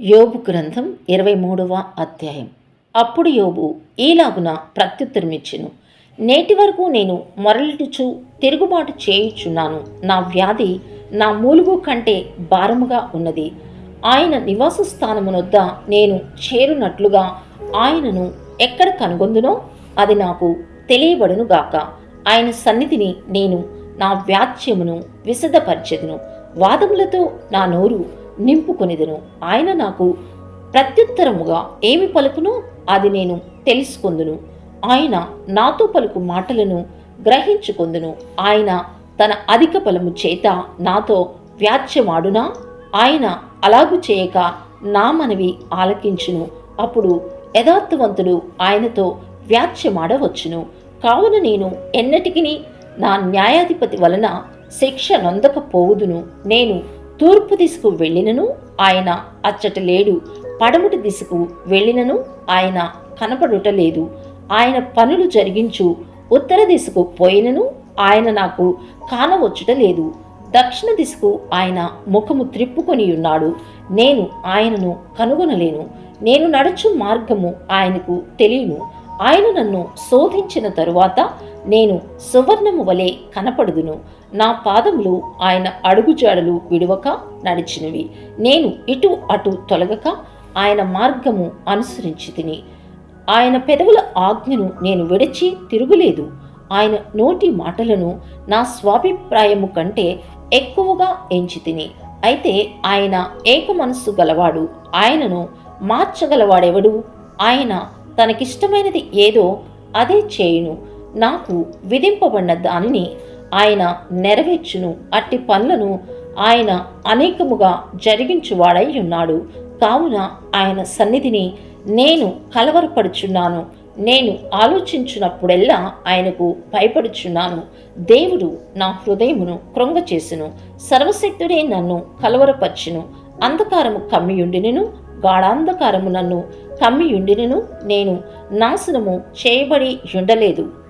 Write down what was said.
యోబు గ్రంథం ఇరవై మూడవ అధ్యాయం. అప్పుడు యోబు ఈలాగున ప్రత్యుత్తరమిచ్చెను. నేటి వరకు నేను మొరలిటుచు తిరుగుబాటు చేయుచున్నాను. నా వ్యాధి నా మూలుగు కంటే భారముగా ఉన్నది. ఆయన నివాస స్థానమునొద్ద నేను చేరునట్లుగా ఆయనను ఎక్కడ కనుగొందునో అది నాకు తెలియబడునుగాక ఆయన సన్నిధిని నేను నా వ్యాధ్యమును విశదపరిచెదును వాదములతో నా నోరు నింపుకొనిదను. ఆయన నాకు ప్రత్యుత్తరముగా ఏమి పలుకును? అది నేను తెలుసుకొందును. ఆయన నాతో పలుకు మాటలను గ్రహించుకొందును. ఆయన తన అధిక బలము చేత నాతో వ్యాచ్యమాడునా? ఆయన అలాగు చేయక నా మనవి ఆలకించును. అప్పుడు యథార్థవంతుడు ఆయనతో వ్యాచ్యమాడవచ్చును. కావున నేను ఎన్నటికిని నా న్యాయాధిపతి వలన శిక్ష నొందకపోవుదును. నేను తూర్పు దిశకు వెళ్ళినను ఆయన అచ్చట లేడు పడమటి దిశకు వెళ్ళినను ఆయన కనపడుట లేదు ఆయన పనులు జరిగించు. ఉత్తర దిశకు పోయినను ఆయన నాకు కానవచ్చుట లేదు దక్షిణ దిశకు ఆయన ముఖము త్రిప్పుకొని ఉన్నాడు నేను ఆయనను కనుగొనలేను. నేను నడుచు మార్గము ఆయనకు తెలియను. ఆయన నన్ను శోధించిన తరువాత నేను సువర్ణము వలె కనపడుదును. నా పాదములు ఆయన అడుగుజాడలు విడువక నడిచినవి. నేను ఇటు అటు తొలగక ఆయన మార్గము అనుసరించి తిని ఆయన పెదవుల ఆజ్ఞను నేను విడిచి తిరుగులేదు. ఆయన నోటి మాటలను నా స్వాభిప్రాయము కంటే ఎక్కువగా ఎంచి తిని అయితే ఆయన ఏక మనస్సు గలవాడు ఆయనను మార్చగలవాడెవడు? ఆయన తనకిష్టమైనది ఏదో అదే చేయును. నాకు విధింపబడిన దానిని ఆయన నెరవేర్చును. అట్టి పనులను ఆయన అనేకముగా జరిగించువాడై ఉన్నాడు. కావున ఆయన సన్నిధిని నేను కలవరపడుచున్నాను. నేను ఆలోచించినప్పుడెల్లా ఆయనకు భయపడుచున్నాను. దేవుడు నా హృదయమును కృంగచేసును సర్వశక్తుడే నన్ను కలవరపరచును. అంధకారము కమ్మియుండినను. గాఢాంధకారము నన్ను కమ్మియుండినను. నేను నాశనము చేయబడి ఉండలేదు.